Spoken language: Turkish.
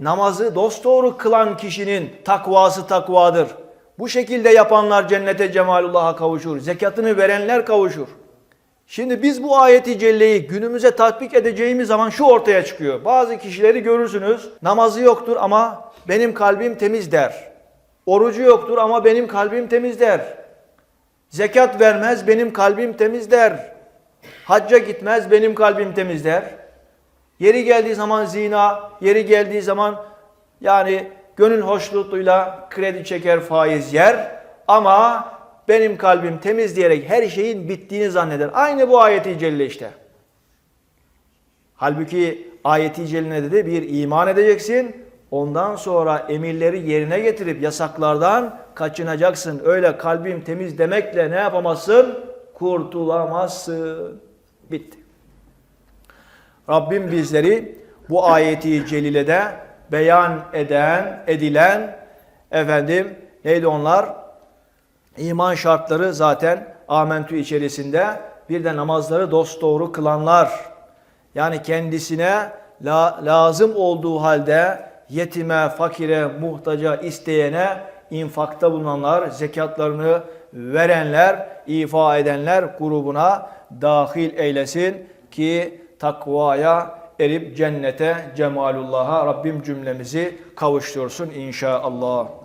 namazı dosdoğru kılan kişinin takvası takvadır. Bu şekilde yapanlar cennete cemalullah'a kavuşur. Zekatını verenler kavuşur. Şimdi biz bu ayeti celleyi günümüze tatbik edeceğimiz zaman şu ortaya çıkıyor. Bazı kişileri görürsünüz namazı yoktur ama benim kalbim temiz der. Orucu yoktur ama benim kalbim temiz der. Zekat vermez benim kalbim temiz der. Hacca gitmez benim kalbim temiz der. Yeri geldiği zaman zina, yeri geldiği zaman yani gönül hoşnutluğuyla kredi çeker, faiz yer ama benim kalbim temiz diyerek her şeyin bittiğini zanneder. Aynı bu ayeti celle işte. Halbuki ayeti celline dedi bir iman edeceksin. Ondan sonra emirleri yerine getirip yasaklardan kaçınacaksın. Öyle kalbim temiz demekle ne yapamazsın? Kurtulamazsın. Bitti. Rabbim bizleri bu ayeti celilede beyan eden, edilen efendim neydi onlar? İman şartları zaten amentü içerisinde bir de namazları dosdoğru kılanlar. Yani kendisine la- lazım olduğu halde yetime, fakire, muhtaca, isteyene infakta bulunanlar, zekatlarını verenler, ifa edenler grubuna dahil eylesin ki takvaya erip cennete, cemalullah'a Rabbim cümlemizi kavuştursun inşallah.